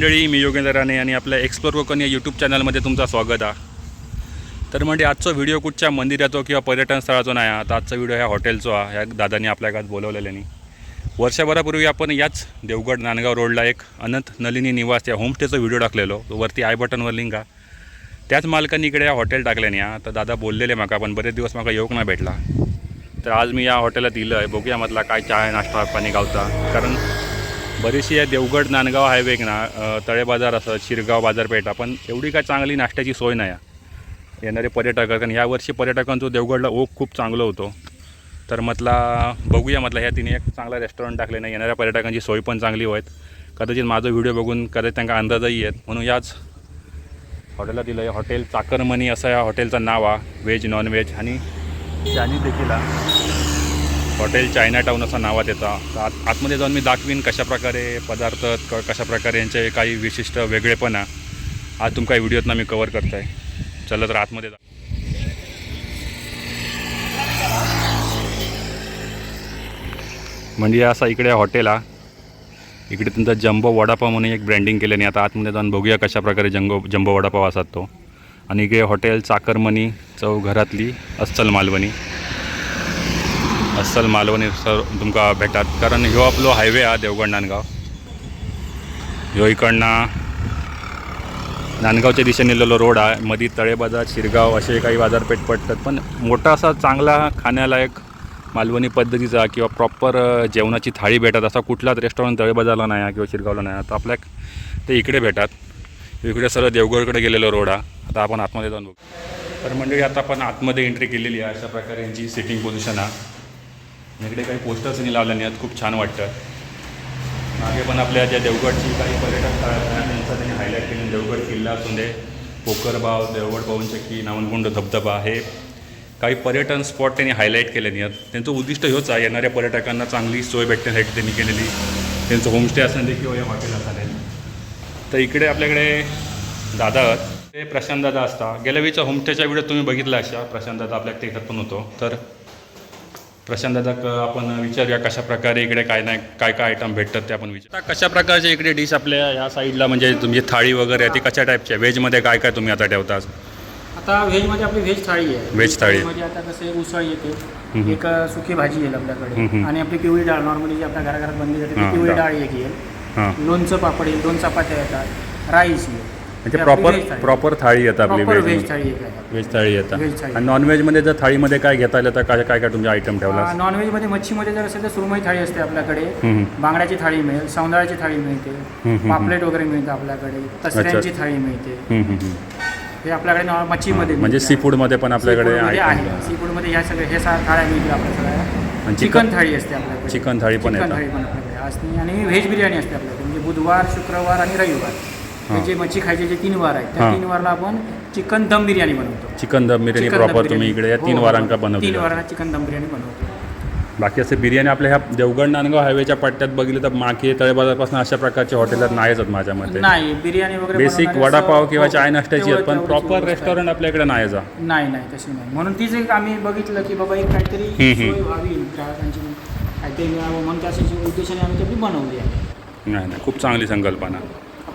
मंडळी मी योगेंद्र राणे आणि आपल्या एक्सप्लोर कोकण या यूट्यूब चॅनलमध्ये तुमचं स्वागत आहे. तर म्हणजे आजचा व्हिडिओ कुठच्या मंदिराचो किंवा पर्यटन स्थळाचो नाही आहे. तर आजचा व्हिडिओ ह्या हॉटेलचो आहे. ह्या दादांनी आपल्या घरात बोलवलेल्यानी वर्षभरापूर्वी आपण याच देवगड नांदगाव रोडला एक अनंत नलिनी निवास या होमस्टेचा व्हिडिओ टाकलेलो. तो वरती आय बटनवर लिंक आहे. त्याच मालकांनी इकडे या हॉटेल टाकल्याने हा तर दादा बोललेले माका पण बरेच दिवस माका येऊक नाही भेटला. तर आज मी या हॉटेलात दिलं आहे बघूया मधला काय चहा नाश्ता पाणी गावता. कारण बरीचशी या देवगड नांदगाव हायवे ना तळे बाजार असं शिरगाव बाजारपेठा पण एवढी काय चांगली नाश्त्याची सोय नाही आहे. येणारे पर्यटक कारण यावर्षी पर्यटकांचं देवगडला ओघ खूप चांगलं होतो. तर म्हटला बघूया म्हटलं ह्या तिने एक चांगला रेस्टॉरंट टाकले नाही येणाऱ्या पर्यटकांची सोय पण चांगली होत कदाचित माझा व्हिडिओ बघून कदाचित त्यांना अंदाजही येत म्हणून याच हॉटेलला दिलं आहे हॉटेल चाकरमणी असं या हॉटेलचं नाव आहे व्हेज नॉन व्हेज आणि चायनीज देखील आहे हॉटेल चायना टाऊन असं नावात येतं. तर आत आतमध्ये जाऊन मी दाखवीन कशाप्रकारे पदार्थ क कशाप्रकारे यांचे काही विशिष्ट वेगळेपणा. आज तुमका व्हिडिओतनं मी कवर करत आहे चला तर आतमध्ये जा. म्हणजे असा इकडे हॉटेल हा. इकडे तुमचा जम्बो वडापाव म्हणून एक ब्रँडिंग केल्याने आता आतमध्ये जाऊन बघूया कशा प्रकारे जंगो जम्बो वडापाव असतात तो आणि इकडे हॉटेल चाकरमणी चौ घरातली अस्सल मालवणी. अस्सल मालवणी सर तुमका भेटात. कारण ह्यो आपलो हायवे हा देवगड नांदगाव. ह्यो इकडनं नांदगावच्या दिशेने नेलेलो रोड आहे मधी तळे बाजार शिरगाव असे काही बाजारपेठ पडतात. पण मोठा असा चांगला खाण्यालायक मालवणी पद्धतीचा किंवा प्रॉपर जेवणाची थाळी भेटत असा कुठलाच रेस्टॉरंट तळे बाजारला नाही आहे किंवा शिरगावला नाही आहे तर आपल्या ते इकडे भेटतात इकडे सर्व देवगडकडे गेलेलो रोड आहे आता आपण आतमध्ये जाऊन बघू. तर मंडळी आता आपण आतमध्ये एंट्री केलेली आहे. अशा प्रकारे यांची सिटिंग पोझिशन आहे इकडे काही पोस्टर्सनी लावल्याने आहेत खूप छान वाटतं. मागे पण आपल्या ज्या देवगडची काही पर्यटक स्थळ आहेत त्यांचा त्यांनी हायलाईट केली. देवगड किल्ला असून दे पोकरबाव देवगड पवनचक्की नावनगुंड धबधबा हे काही पर्यटन स्पॉट त्यांनी हायलाईट केलेली आहेत त्यांचं उद्दिष्ट हेच आहे. येणाऱ्या पर्यटकांना चांगली सोय भेटण्यासाठी त्यांनी केलेली. त्यांचं होमस्टे असं किंवा या हॉटेल असं तर इकडे आपल्याकडे दादा आहेत. ते प्रशांत दादा असता गेल्या वेळीच्या होमस्टेच्या व्हिडिओ तुम्ही बघितला अशा. प्रशांत दादा आपल्या ते पण होतो. तर प्रशांत दादा क- आपण विचारूया कशा प्रकारे इकडे काय नाही काय काय आयटम भेटतात ते आपण विचार. कशा प्रकारचे इकडे डिश आपल्या ह्या साईडला म्हणजे तुमची थाळी वगैरे आहे ती कशा टाईपची आहे? व्हेजमध्ये काय काय तुम्ही आता ठेवता? आता व्हेजमध्ये आपली व्हेज थाळी आहे. व्हेज थाळी. मध्ये आता कसं उसळ येते. एक सुकी भाजी येईल आपल्याकडे. आणि आपली पिवळी डाळ नॉर्मली जी आपल्या घराघरात बनली जाते ती पिवळी डाळ. एक येईल. लोणचं पापड येईल दोन चपात्या येतात. राईस येईल. म्हणजे प्रॉपर. प्रॉपर थाळी. येतं आपली व्हेज व्हेज थाळी एक आहे व्हेज थाळी येतं व्हेज थाळी. आणि नॉनव्हेजमध्ये जर थाळीमध्ये काय घेता आलं तर काय काय काय तुमचे आयटम ठेवला नॉनव्हेजमध्ये मच्छीमध्ये जर असेल तर सुरमई थाळी असते आपल्याकडे. हम्म. बांगड्याची थाळी मिळेल सौंदळ्याची थाळी मिळते. हम्म. पापलेट वगैरे मिळतं आपल्याकडे. तसऱ्यांची थाळी मिळते. हम्म, हम्म, हम्म. हे आपल्याकडे नॉ- मच्छीमध्ये म्हणजे सी फूडमध्ये पण आपल्याकडे आहे. item सी फूडमध्ये ह्या सगळ्या हे सा थाळ्या मिळतील आपल्या सगळ्या. आणि चिकन चिकन थाळी असते आपल्याकडे. चिकन थाळी पण चिकन थाळी पण आपल्याकडे. असते आणि व्हेज बिर्याणी असते आपल्याकडे. म्हणजे बुधवार शुक्रवार आणि रविवार. हां. हे जे मच्छी खायचे जे तीन वार आहेत त्या. तीन वारला आपण चिकन दम बिर्याणी बनवतो चिकन दम बिर्याणी चिकन दम प्रॉपर तुम्ही बिर्याणी. इकडे या हो, तीन हो, वारांका हो. बनवली तीन. वारांना चिकन दम बिर्याणी बनवतो बाकी असे बिर्याणी आपल्या ह्या देवगड नांदगाव हायवेच्या पट्ट्यात बघितलं तर माके तळेबाजारपासून अशा प्रकारचे हॉटेलात नाहीच आहेत माझ्या मते नाही बिर्याणी वगैरे बेसिक बनवणारे वडापाव असं- किंवा हो, चाय नाश्त्याची आहेत पण प्रॉपर रेस्टॉरंट आपल्याकडे नाही जा. नाही नाही तशी नाही म्हणून तीच एक आम्ही बघितलं की बाबा एक काहीतरी हम्म, हम्म. सोय व्हावी ग्राहकांची काहीतरी मिळावं म्हणून त्या उद्देशाने आम्ही ती बनवली आहे नाही नाही खूप चांगली संकल्पना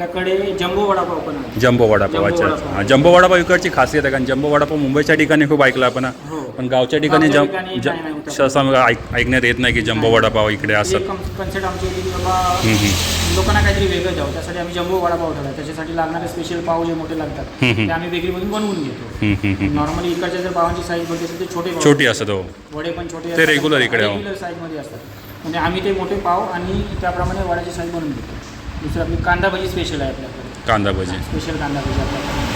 आपल्याकडे जम्बो वडापाव पण आहे जम्बो वडापाव अच्छा. हां जम्बो वडापाव इकडची खासियत आहे कारण जम्बो वडापाव मुंबईच्या ठिकाणी खूप ऐकलं आपण हा. हो पण गावच्या ठिकाणी गावच्या जम ठिकाणी ज- नाही. सहसा ऐक- ऐकण्यात येत नाही की जम्बो वडापाव इकडे असं कन्सेप्ट आमची होती की बाबा हम्म, हम्म. लोकांना काहीतरी वेगळं द्यावं त्यासाठी आम्ही जम्बो वडापाव ठेवला त्याच्यासाठी लागणारे स्पेशल पाव जे मोठे लागतात हम्म, हम्म. ते आम्ही बेकरीमधून बनवून घेतो हम्म, हम्म, हम्म. नॉर्मली इकडच्या जर पावांची साईज बघते असेल ते छोटे पाव छोटी असत हो वडे पण छोटे ते regular इकडे हो. रेग्युलर साईजमध्ये असतात म्हणजे आम्ही ते मोठे पाव आणि त्याप्रमाणे वड्याची साईज बनवून घेतो दुसरं आपली कांदा भजी स्पेशल आहे आपल्याकडे. कांदा भजी. स्पेशल कांदा भजी आपल्याकडे.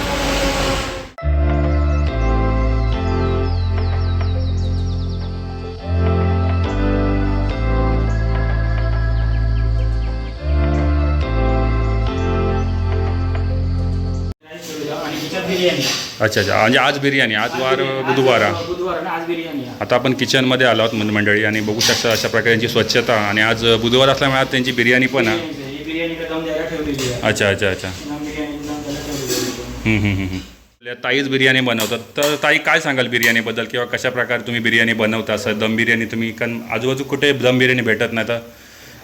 आणि ह्याच्यात बिर्याणी. अच्छा अच्छा. म्हणजे आज बिर्याणी आज वार बुधवार. बुधवार आणि आज बिर्याणी आहे. आता आपण किचनमध्ये आलो आहोत मंडळी आणि बघू शकता अशा प्रकारची स्वच्छता. आणि आज बुधवार असल्यामुळे आज त्यांची बिर्याणी पण आहे. बिर्याणीचं- बिर्याणीला दम द्यायला ठेवलेली आहे अच्छा अच्छा अच्छा दम बिर्याणी दम द्यायला ठेवलेली आहे. हम्म, हम्म, हम्म, हम्म. आपल्या ताईच बिर्याणी बनवतात तर ताई काय सांगाल बिर्याणीबद्दल किंवा कशा प्रकारे तुम्ही बिर्याणी बनवता असं दम बिर्याणी तुम्ही कारण आजूबाजू कुठे दम बिर्याणी भेटत नाही तर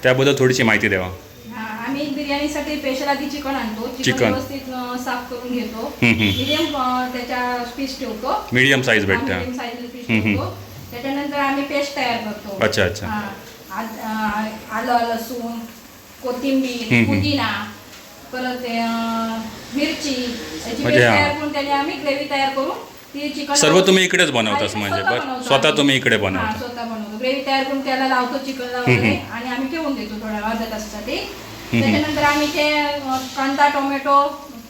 त्याबद्दल थोडीशी माहिती द्यावा हा, आम्ही बिर्याणी बिर्याणीसाठी स्पेशल आधी चिकन आणतो चिकन चिकन. व्यवस्थित अं, साफ करून घेतो हम्म, हम्म. मिडियम त्याच्या पीस ठेवतो मीडियम साईज भेटते पीस हम्म. ठेवतो त्याच्यानंतर आम्ही पेस्ट तयार करतो अच्छा, अच्छा. हा. आलं लसूण कोथिंबीर. पुदिना परत मिरची याची पेस्ट. तयार करून त्याने आम्ही ग्रेव्ही तयार करून ती चिकन सर्व तुम्ही इकडेच बनवतास म्हणजे, स्वतः बरं. तुम्ही इकडे हा, बनवता. स्वतः बनवतो ग्रेव्ही तयार करून त्याला लावतो हम्म, वगैरे आणि आम्ही ठेवून देतो थोड्या अर्ध्या तासासाठी. त्याच्यानंतर आम्ही ते अ, कांदा टोमॅटो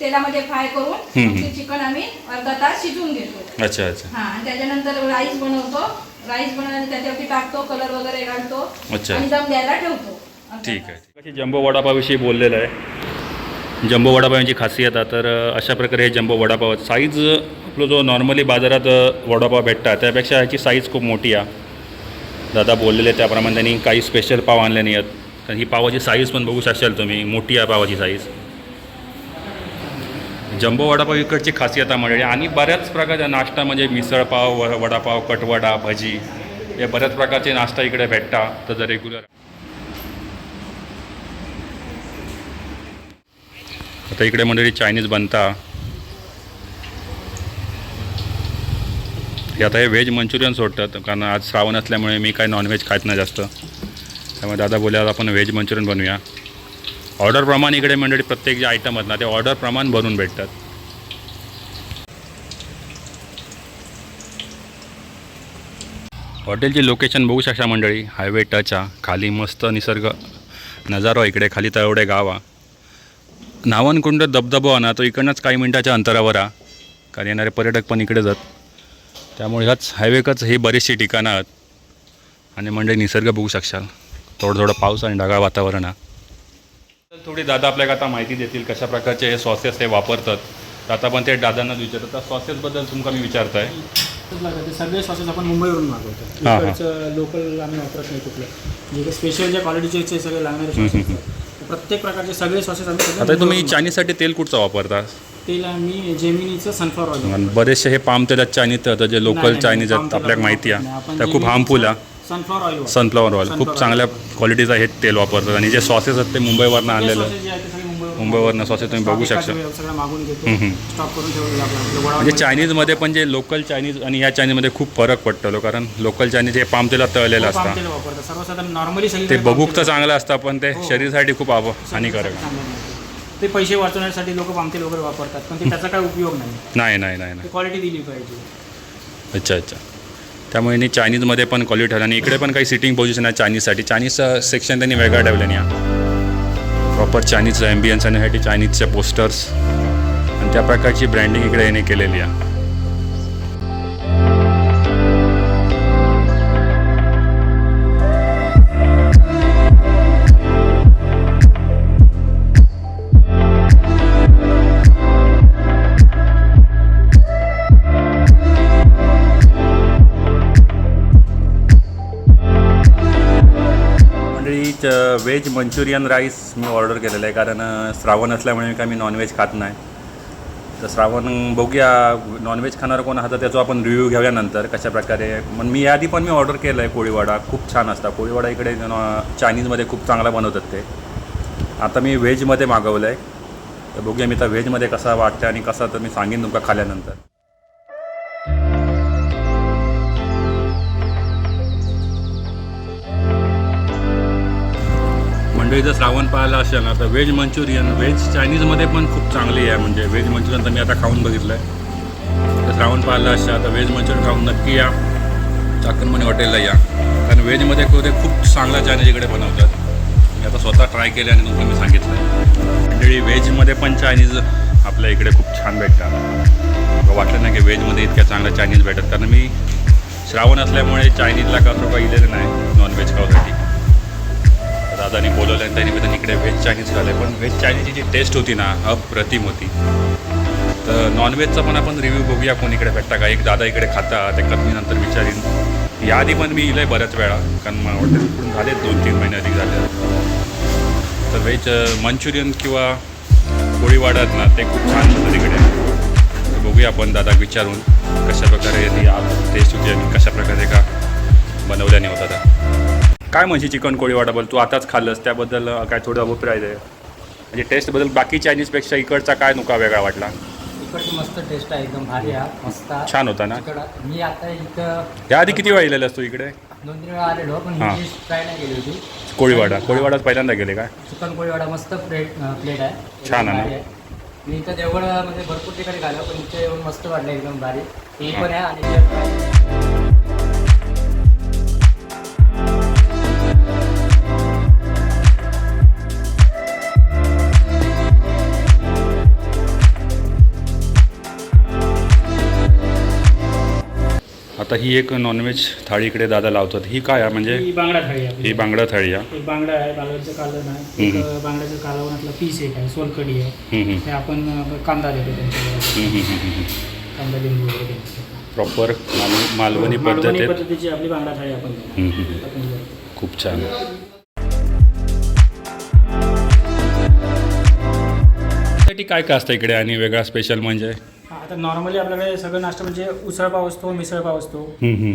तेलामध्ये फ्राय करून हम्म. मग ते चिकन आम्ही अर्धा तास शिजवून घेतो अच्छा अच्छा हा आणि त्याच्यानंतर राईस बनवतो राईस बनवल्यानंतर त्याच्यावरती टाकतो कलर वगैरे घालतो अच्छा. आणि दम द्यायला ठेवतो अर्धा ठीक आहे. कशी जम्बो वडापावविषयी बोललेलं आहे. जम्बो वडापावांची खासियत आहे तर अशा प्रकारे हे जम्बो वडापाव साईज आपलं जो नॉर्मली बाजारात वडापाव भेटतात त्यापेक्षा ह्याची साईज खूप मोठी आहे. दादा बोललेले त्याप्रमाणे त्यांनी काही स्पेशल पाव आणले नाही आहेत कारण ही पावाची साईज पण बघू शकाल तुम्ही मोठी आहे पावाची साईज जम्बो वडापाव इकडची खासियत आहे आणि बऱ्याच प्रकारच्या नाश्ता म्हणजे मिसळपाव वडापाव कटवडा भजी हे बऱ्याच प्रकारचे नाश्ता इकडे भेटतात. तर रेग्युलर आता इकडे मंडळी चायनीज बनता. हे आता हे व्हेज मंचुरियन सोडतात कारण आज श्रावण असल्यामुळे मी काय नॉनव्हेज खात नाही जास्त. त्यामुळे दादा बोलले आज आपण व्हेज मंचुरियन बनवूया. ऑर्डरप्रमाणे इकडे मंडळी प्रत्येक जे आयटम आहेत ना ते ऑर्डरप्रमाणे भरून भेटतात. हॉटेलची लोकेशन बघू शकता मंडळी हायवे टच आहे खाली मस्त निसर्ग नजारो इकडे खाली तळवडे गाव. आहे नावनकुंड धबधबा ना तो इकडनंच काही मिनिटाच्या अंतरावर हा कारण येणारे पर्यटक पण इकडेच आहेत त्यामुळे ह्याच हायवेकच ही बरीचशी ठिकाणं आहेत. आणि मंडळी निसर्ग बघू शकशाल. थोडं थोडं पाऊस आणि ढगाळ वातावरण हा थोडी दादा आपल्याला आता माहिती देतील कशा प्रकारचे हे सॉसेस हे वापरतात. तर आता पण ते दादांनाच विचारतात सॉसेसबद्दल तुमका मी विचारताय. ते सगळे सॉसेस आपण मुंबईवरून मागवतो. लोकल आम्ही वापरत नाही कुठलं. जे स्पेशल ज्या क्वालिटीचे ते सगळे लागणारे. प्रत्येक प्रकारचे सगळे सॉसेस आम्ही सगळे आता तुम्ही चायनीजसाठी तेल कुठचं वापरता. तेल आम्ही जेमिनीचं सनफ्लॉवर ऑइल आणि बरेचसे हे पाम तेलात चायनीज तर जे लोकल चायनीज आहेत आपल्याला माहिती आहे. त्या खूप हार्मफुल आहे. सनफ्लॉवर ऑइल सनफ्लॉवर ऑइल खूप चांगल्या क्वालिटीचं हे तेल वापरतात. आणि जे सॉसेस आहेत ते मुंबईवरनं आणलेलं आहे. सॉसेस जे आहेत ते सगळे मुंबईवरून sauces तुम्ही बघू शकता. सगळं मागून घेतो. स्टॉक करून ठेवलेलं म्हणजे चायनीजमध्ये पण जे लोकल चायनीज आणि या चायनीजमध्ये खूप फरक पडतो कारण लोकल चायनीज हे पाम तेलात तळलेलं पाम असतं. तेल वापरतात. सर्वसाधारण नॉर्मली ते बघूक तर चांगलं असतं पण ते हो. शरीरासाठी खूप आव हानिकारक. ते पैसे वाचवण्यासाठी लोक पामतेल वगैरे वापरतात पण ते त्याचा काय उपयोग नाही. नाही नाही नाही क्वालिटी दिली पाहिजे. अच्छा अच्छा. त्यामुळे यांनी चायनीजमध्ये पण क्वालिटी ठेवलं आणि इकडे पण काही सिटिंग पोझिशन आहे चायनीजसाठी चायनीजचं सेक्शन त्यांनी वेगळं ठेवलं नाही प्रॉपर चायनीजचं ॲम्बियन्स आणि चायनीजच्या पोस्टर्स आणि त्या प्रकारची ब्रँडिंग इकडे याने केलेली आहे. व्हेज मंचुरियन राईस मी ऑर्डर केलेलं आहे कारण श्रावण असल्यामुळे काय मी नॉनव्हेज खात नाही. तर श्रावण बघूया नॉनव्हेज खाणार कोण आहात त्याचा आपण रिव्ह्यू घेऊया नंतर कशा प्रकारे. मग मी याआधी पण मी ऑर्डर केलं आहे कोळीवाडा खूप छान असता कोळीवाडा इकडे नॉ चायनीजमध्ये खूप चांगला बनवतात ते. आता मी व्हेजमध्ये मागवलं आहे तर बघूया मी तर व्हेजमध्ये कसा वाटतं आणि कसा तर मी सांगेन तुमका खाल्यानंतर. मंडळी जर श्रावण पाहायला असेल ना तर व्हेज मंचुरियन व्हेज चायनीजमध्ये पण खूप चांगली आहे. म्हणजे व्हेज मंचुरियन तर मी आता खाऊन बघितलं आहे तर श्रावण पाहायला असेल तर व्हेज मंचुरियन खाऊन नक्की या. चाकणमणी हॉटेलला या. कारण व्हेजमध्ये ते खूप चांगला चायनीज इकडे बनवतात. मी आता स्वतः ट्राय केले आणि तुम्हाला मी सांगितलं मंडळी व्हेजमध्ये पण चायनीज आपल्या इकडे खूप छान भेटतात. वाटलं नाही की व्हेजमध्ये इतक्या चांगल्या चायनीज भेटतात कारण मी श्रावण असल्यामुळे चायनीजला का काही इलेलं नाही नॉनव्हेज खाऊसाठी दादाने बोलवलं आणि त्यांनी मी इकडे व्हेज चायनीज खाले पण व्हेज चायनीजची जी टेस्ट होती ना अप्रतिम होती. तर नॉनव्हेजचा पण आपण रिव्ह्यू बघूया कोण इकडे भेटता का. एक दादा इकडे खाता त्याच्यात मी नंतर विचारीन. याआधी पण मी इलं बऱ्याच वेळा कारण मला वाटतं पण झाले दोन तीन महिने अधिक झाले. तर व्हेज मंचुरियन किंवा पोळी वाढत ना ते खूप छान होतं तिकडे तर बघूया आपण दादा विचारून कशा प्रकारे ती टेस्ट होती काय म्हणशी चिकन कोळी वाटाबल तू आताच खाल्लंस त्याबद्दल काय थोडं अभिप्राय दे. म्हणजे टेस्टबद्दल बाकी चायनीजपेक्षा इकडचा काय नुका वेगळा वाटला? इकडची मस्त टेस्ट आहे एकदम भारी आहे मस्त. छान होता ना? इकडं मी आता इथं याआधी किती वेळा येलेला असतो इकडे? दोन तीन वेळा आलेलो पण हां. ही. ट्राय नाही केली होती. कोळीवाडा. कोळीवाडाच पहिल्यांदा गेले काय चिकन कोळीवाडा मस्त प्लेट प्लेट आहे. छान आहे ना? भारी मी इथं देवगड म्हणजे भरपूर ठिकाणी खाल्लं पण इथे येऊन मस्त वाटलं एकदम भारी. हे पण आहे आणि ते आता ही एक नॉनव्हेज थाळी इकडे दादा लावतात ही काय आहे म्हणजे ही बांगडा थाळी आहे आपली. ही बांगडा थाळी आहे एक बांगडा आहे बांगड्याचं कालवण आहे एक हम्म. बांगड्याचं कालवणातलं पीस एक आहे सोलकढी आहे हम्म, हम्म. हे आपण अ, कांदा देतो त्यांच्याबरोबर हम्म, हम्म, हम्म, हम्म. कांदा लिंबू वगैरे. प्रॉपर माल मालवणी मालवणी पद्धतीत पद्धतीची आपली बांगडा थाळी आपण देतो. हम्म, हम्म. आपण देतो. खूप छान काय काय असतं इकडे आणि वेगळा स्पेशल म्हणजे आता नॉर्मली आपल्याकडे सगळं नाश्ता म्हणजे उसळपाव असतो मिसळपाव असतो.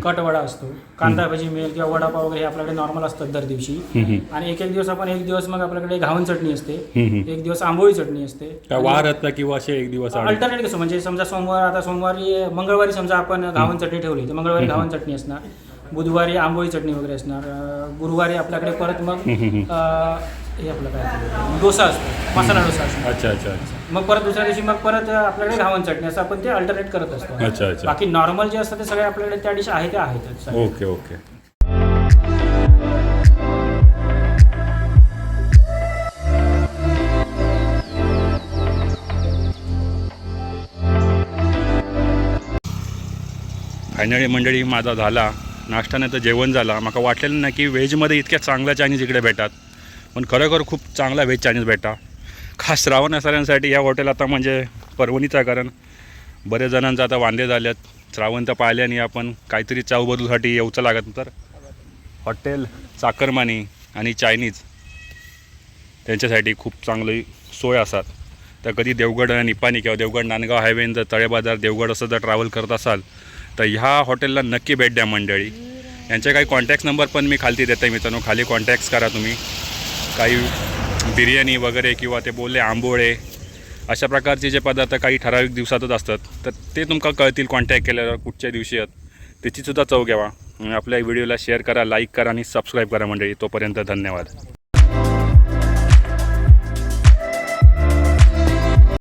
कटवडा असतो कांदा भजी मिळेल किंवा वडापाव वगैरे आपल्याकडे नॉर्मल असतात दर दिवशी. आणि एक एक दिवस आपण एक दिवस मग आपल्याकडे घावन चटणी असते. एक दिवस आंबोळी चटणी असते. वार किंवा असे एक दिवस अल्टरनेट कसं म्हणजे समजा सोमवार आता सोमवारी मंगळवारी समजा आपण घावन चटणी ठेवली तर मंगळवारी घावन चटणी असणार बुधवारी आंबोळी चटणी वगैरे असणार गुरुवारी आपल्याकडे परत मग हे आपलं काय डोसा असतो मसाला डोसा असतो. अच्छा अच्छा अच्छा. मग परत दुसऱ्या दिवशी मग परत आपल्याकडे घावन चटणी असं आपण ते अल्टरनेट करत असतो. अच्छा. बाकी नॉर्मल जे असतं ते सगळे आपल्याकडे त्या डिश आहे त्या आहेतच सगळ्या. Okay okay. फायनली मंडळी माझा झाला. नाश्त्यानं तर जेवण झाला. म्हाका वाटलेलं ना की व्हेजमध्ये इतक्या चांगल्या चायनीज इकडे भेटात. पण खरोखर खूप चांगला व्हेज चायनीज भेटा. खास श्रावण असणाऱ्यांसाठी या हॉटेल आता म्हणजे परवणीचा कारण बरेच जणांचं आता वांदे झालेत. श्रावण तर पाहिले आणि आपण. काहीतरी चाव बदलूसाठी येऊचं लागत तर हॉटेल चाकरमानी आणि चायनीज त्यांच्यासाठी खूप चांगली सोय असतात. तर कधी देवगड निपाणी किंवा देवगड नांदगाव हायवेन जर तळेबाजार देवगड असं जर ट्रॅव्हल करत असाल तर ह्या हॉटेलला नक्की भेट द्या मंडळी. यांचे काही कॉन्टॅक्ट नंबर पण मी खालती देते मित्रांनो. खाली कॉन्टॅक्ट्स करा तुम्ही. काही बिर्याणी वगैरे किंवा ते बोलले आंबोळे अशा प्रकारचे जे पदार्थ काही ठराविक दिवसातच असतात तर ते तुमका कळतील कॉन्टॅक्ट केल्यावर कुठच्या दिवशी आहेत. त्याचीसुद्धा चव घ्यावा. आपल्या व्हिडिओला शेअर करा लाईक करा आणि सबस्क्राईब करा मंडळी. तोपर्यंत धन्यवाद.